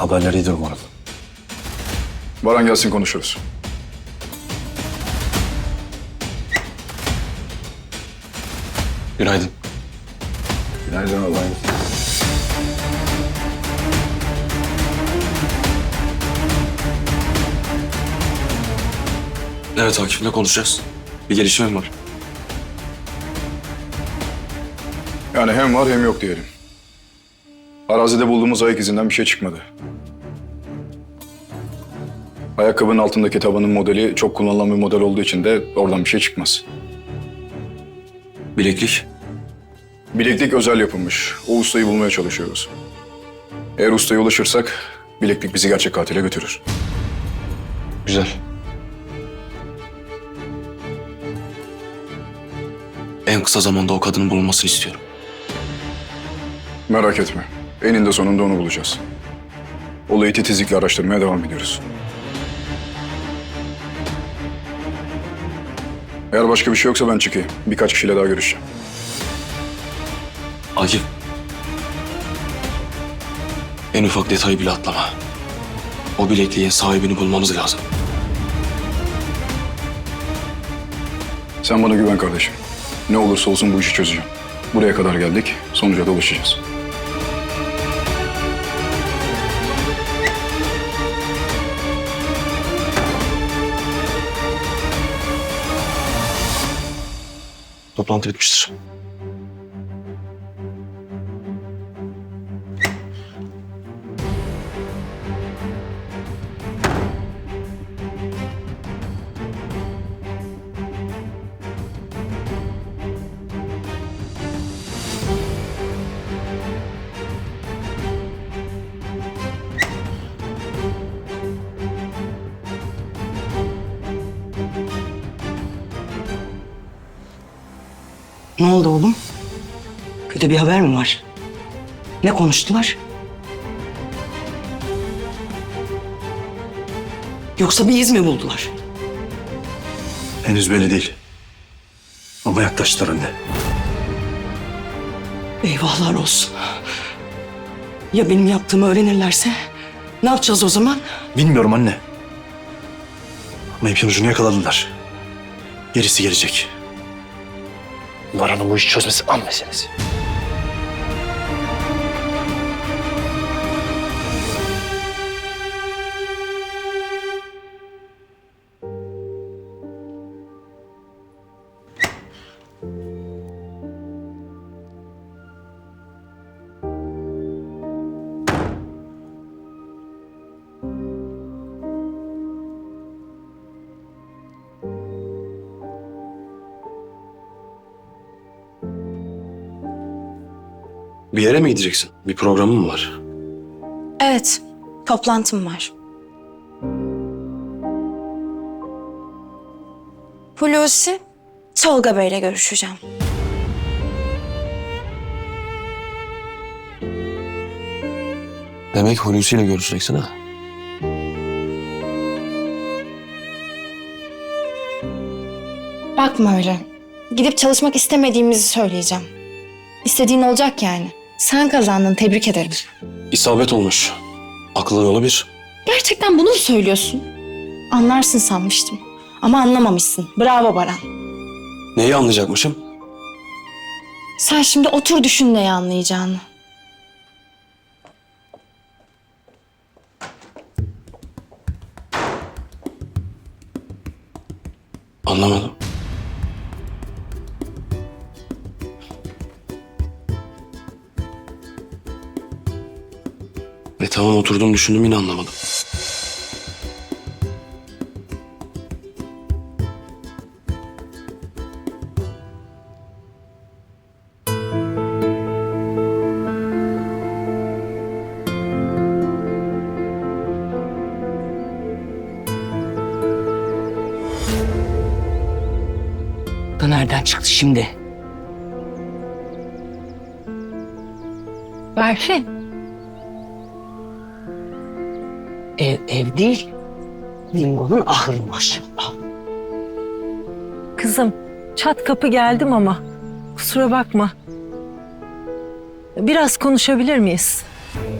Haberleri iyidir umarım. Baran gelsin konuşuruz. Günaydın. Günaydın Allah'ım. Evet hakimle konuşacağız. Bir gelişme mi var? Yani hem var hem yok diyelim. Arazide bulduğumuz ayak izinden bir şey çıkmadı. Ayakkabının altındaki tabanın modeli çok kullanılan bir model olduğu için de oradan bir şey çıkmaz. Bileklik. Bileklik özel yapılmış. O ustayı bulmaya çalışıyoruz. Eğer ustaya ulaşırsak bileklik bizi gerçek katile götürür. Güzel. En kısa zamanda o kadının bulunmasını istiyorum. Merak etme. Eninde sonunda onu bulacağız. Olayı titizlikle araştırmaya devam ediyoruz. Eğer başka bir şey yoksa ben çıkayım. Birkaç kişiyle daha görüşeceğim. Akif. En ufak detayı bile atlama. O bilekliğin sahibini bulmamız lazım. Sen bana güven kardeşim. Ne olursa olsun bu işi çözeceğim. Buraya kadar geldik. Sonuca da ulaşacağız. Toplantı bitmiştir. Ne oldu oğlum? Kötü bir haber mi var? Ne konuştular? Yoksa bir iz mi buldular? Henüz belli değil. Ama yaklaştılar anne. Eyvahlar olsun. Ya benim yaptığımı öğrenirlerse? Ne yapacağız o zaman? Bilmiyorum anne. Ama ipin ucunu yakaladılar. Gerisi gelecek. Baran'ın bu işi çözmesi an meselesi. Bir yere mi gideceksin? Bir programın mı var? Evet, toplantım var. Hulusi, Tolga Bey'le görüşeceğim. Demek Hulusi ile görüşeceksin ha? Bakma öyle. Gidip çalışmak istemediğimizi söyleyeceğim. İstediğin olacak yani. Sen kazandın, tebrik ederim. İsabet olmuş. Aklın yolu bir. Gerçekten bunu mu söylüyorsun? Anlarsın sanmıştım. Ama anlamamışsın. Bravo Baran. Neyi anlayacakmışım? Sen şimdi otur düşün neyi anlayacağını. Anlamadım. E tamam oturdum düşündüm yine anlamadım. Da nereden çıktı şimdi? Berfin, Ev, ev değil. Dingo'nun ahırı maşallah. kızım çat kapı geldim ama kusura bakma. Biraz konuşabilir miyiz?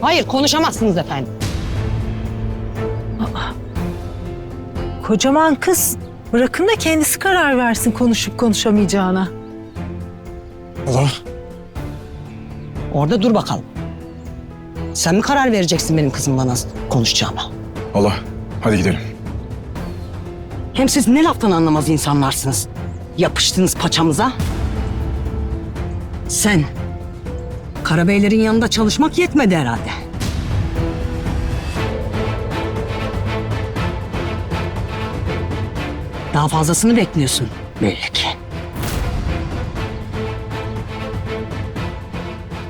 Hayır konuşamazsınız efendim. Kocaman kız. Bırakın da kendisi karar versin konuşup konuşamayacağına. Allah. Orada dur bakalım. Sen mi karar vereceksin benim kızım bana konuşacağıma? Allah, hadi gidelim. Hem siz ne laftan anlamaz insanlarsınız. Yapıştınız paçamıza. Sen Karabeylerin yanında çalışmak yetmedi herhalde. Daha fazlasını bekliyorsun belli ki.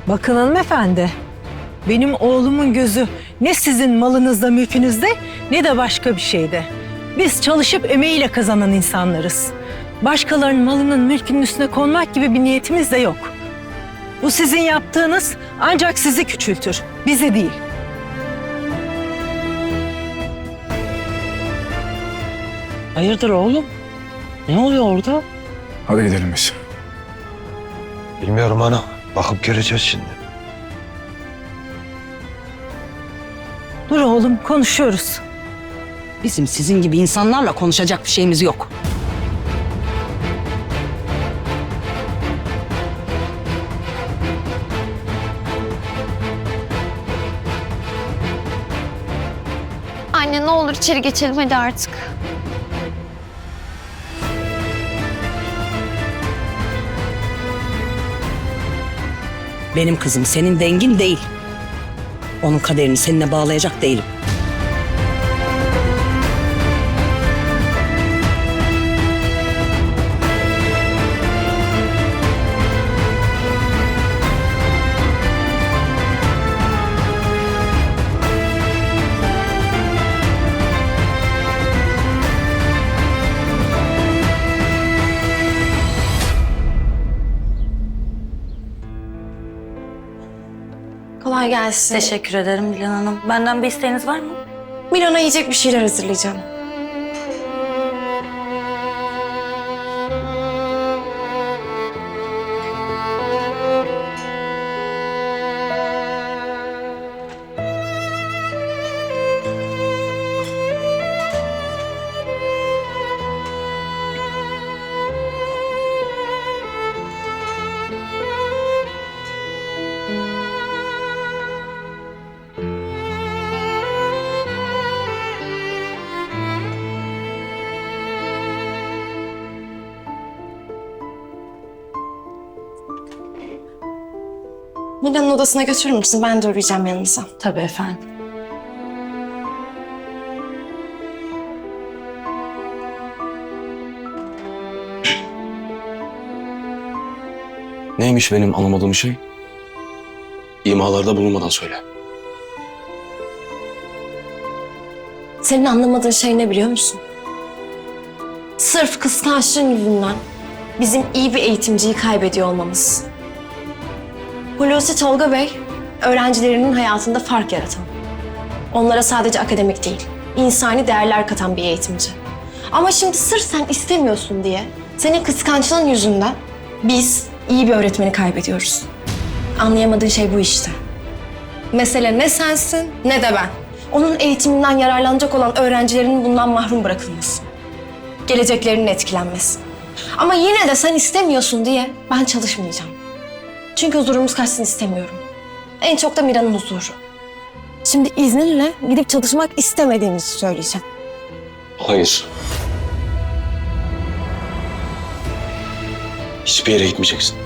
Bakın hanımefendi. Benim oğlumun gözü ne sizin malınızda, mülkünüzde ne de başka bir şeyde. Biz çalışıp emeğiyle kazanan insanlarız. Başkalarının malının, mülkünün üstüne konmak gibi bir niyetimiz de yok. Bu sizin yaptığınız ancak sizi küçültür, bizi değil. Hayırdır oğlum? Ne oluyor orada? Hadi gidelim biz. Bilmiyorum ana. Bakıp göreceğiz şimdi. Dur oğlum, konuşuyoruz. Bizim sizin gibi insanlarla konuşacak bir şeyimiz yok. Anne ne olur içeri geçelim hadi artık. Benim kızım senin dengin değil. Onun kaderini seninle bağlayacak değilim. Kolay gelsin. Teşekkür ederim Dilan Hanım. Benden bir isteğiniz var mı? Milan'a yiyecek bir şeyler hazırlayacağım. Milan'ın odasına götürür müsün? Ben de uğrayacağım yanınıza. Tabii efendim. Neymiş benim anlamadığım şey? İmalarda bulunmadan söyle. Senin anlamadığın şey ne biliyor musun? Sırf kıskançlığın yüzünden bizim iyi bir eğitimciyi kaybediyor olmamız. Hulusi Tolga Bey, öğrencilerinin hayatında fark yaratan. Onlara sadece akademik değil, insani değerler katan bir eğitimci. Ama şimdi sırf sen istemiyorsun diye, senin kıskançlığın yüzünden biz iyi bir öğretmeni kaybediyoruz. Anlayamadığın şey bu işte. Mesele ne sensin ne de ben. Onun eğitiminden yararlanacak olan öğrencilerin bundan mahrum bırakılması. Geleceklerinin etkilenmesi. Ama yine de sen istemiyorsun diye ben çalışmayacağım. Çünkü huzurumuz kaçsın istemiyorum. En çok da Mira'nın huzuru. Şimdi izninle gidip çalışmak istemediğimizi söyleyeceğim. Hayır. Hiçbir yere gitmeyeceksin.